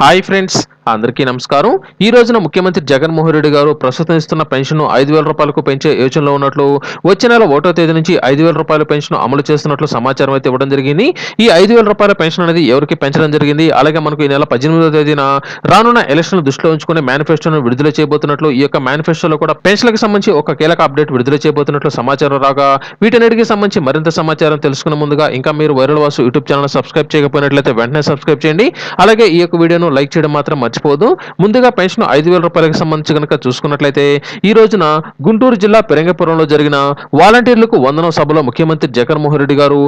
Hi friends అందరికీ నమస్కారం. ఈ రోజున ముఖ్యమంత్రి జగన్మోహన్ రెడ్డి గారు ప్రస్తుతం ఇస్తున్న పెన్షన్ ఐదు వేల రూపాయలకు పెంచే యోచనలో ఉన్నట్లు వచ్చే నెల ఒకటో తేదీ నుంచి ఐదు వేల రూపాయల పెన్షన్ అమలు చేస్తున్నట్లు సమాచారం అయితే ఇవ్వడం జరిగింది. ఈ ఐదు వేల రూపాయల పెన్షన్ అనేది ఎవరికి పెంచడం జరిగింది? అలాగే మనకు ఈ నెల పద్దెనిమిదో తేదీన రానున్న ఎలక్షన్ దృష్టిలో ఉంచుకునే మేనిఫెస్టోను విడుదల చేయబోతున్నట్లు ఈ యొక్క మేనిఫెస్టోలో కూడా పెన్షన్లకు సంబంధించి ఒక కీలక అప్డేట్ విడుదల చేయబోతున్నట్లు సమాచారం రాగా వీటన్నిటికి సంబంధించి మరింత సమాచారం తెలుసుకునే ముందుగా ఇంకా మీరు viral Vasu YouTube channel subscribe చేయకపోయినట్లయితే వెంటనే సబ్స్క్రైబ్ చేయండి. అలాగే ఈ యొక్క వీడియోను లైక్ చేయడం మాత్రం మర్చిపోదు. ముందుగా పెన్షన్ ఐదు వేల రూపాయలకు సంబంధించి కనుక చూసుకున్నట్లయితే ఈ రోజున గుంటూరు జిల్లా పెరంగపురంలో జరిగిన వాలంటీర్లకు వందనం సభలో ముఖ్యమంత్రి జగన్మోహన్ రెడ్డి గారు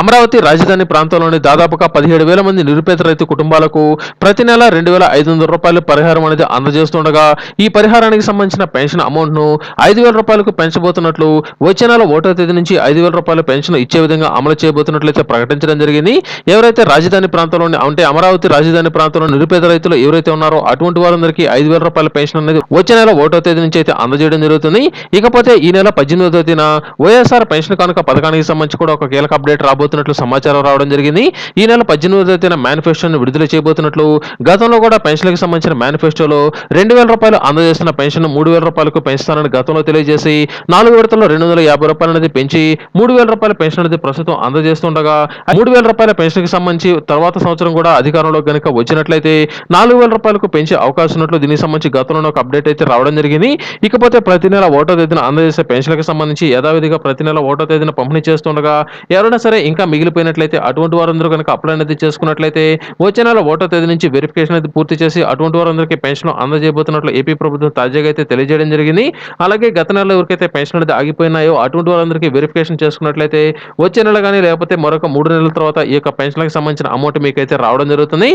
అమరావతి రాజధాని ప్రాంతంలోని దాదాపుగా పదిహేడు వేల మంది నిరుపేద రైతు కుటుంబాలకు ప్రతి నెల రెండు వేల ఐదు వందల రూపాయలు పరిహారం అనేది అందజేస్తుండగా ఈ పరిహారానికి సంబంధించిన పెన్షన్ అమౌంట్ను ఐదు వేల రూపాయలకు పెంచబోతున్నట్లు వచ్చే నెల ఒకటో తేదీ నుంచి ఐదు వేల రూపాయల పెన్షన్ ఇచ్చే విధంగా అమలు చేయబోతున్నట్లయితే ప్రకటించడం జరిగింది. ఎవరైతే రాజధాని ప్రాంతంలోని అంటే అమరావతి రాజధాని ప్రాంతంలో నిరుపేద రైతులు ఎవరైతే ఉన్నారో అటువంటి వారందరికీ ఐదు వేల రూపాయల పెన్షన్ అనేది వచ్చే నెల ఒకటో తేదీ నుంచి అయితే అందజేయడం జరుగుతుంది. ఇకపోతే ఈ నెల పద్దెనిమిదో తేదీన వైఎస్ఆర్ పెన్షన్ కనుక పథకానికి సంబంధించి కూడా ఒక కీలక అప్డేట్ రాబోతున్నట్లు సమాచారం రావడం జరిగింది. ఈ నెల పద్దెనిమిదో తేదీన మేనిఫెస్టోను విడుదల చేయబోతున్నట్లు గతంలో కూడా పెన్షన్లకు సంబంధించిన మేనిఫెస్టోలో రెండు వేల రూపాయలు అందజేస్తున్న పెన్షన్ మూడు వేల రూపాయలకు పెంచుతానని గతంలో తెలియజేసి నాలుగు విడతల్లో రెండు వందల యాభై రూపాయలు అనేది పెంచి మూడు వేల రూపాయల పెన్షన్ అనేది ప్రస్తుతం అందజేస్తుండగా మూడు వేల రూపాయల పెన్షన్కి సంబంధించి తర్వాత సంవత్సరం కూడా అధికారంలో కనుక వచ్చినట్లయితే నాలుగు వేల రూపాయలకు పెంచే అవకాశం ఉన్నట్లు దీనికి సంబంధించి గతంలో ఒక అప్డేట్ అయితే రావడం జరిగింది. ఇకపోతే ప్రతి నెల ఓటో తేదీన అందజేసే పెన్షన్లకు సంబంధించి యథావిధిగా ప్రతి నెల ఓటో తేదీన పంపిణీ చేస్తుండగా ఎవరైనా సరే ఇంకా మిగిలిపోయినట్లయితే అటువంటి వారందరూ కనుక అప్లై అనేది చేసుకున్నట్లయితే వచ్చే నెల ఓటో తేదీ నుంచి వెరిఫికేషన్ అయితే పూర్తి చేసి అటువంటి వారందరికీ పెన్షన్ అందజేయబోతున్నట్లు ఏపీ ప్రభుత్వం తాజాగా అయితే తెలియజేయడం జరిగింది. అలాగే గత నెలలో ఎవరికైతే పెన్షన్ అనేది ఆగిపోయినాయో అటువంటి వారందరికీ వెరిఫికేషన్ చేసుకున్నట్లయితే వచ్చే నెల కానీ లేకపోతే మరొక మూడు నెలల తర్వాత ఈ యొక్క పెన్షన్లకు సంబంధించిన అమౌంట్ మీకైతే రావడం జరుగుతుంది.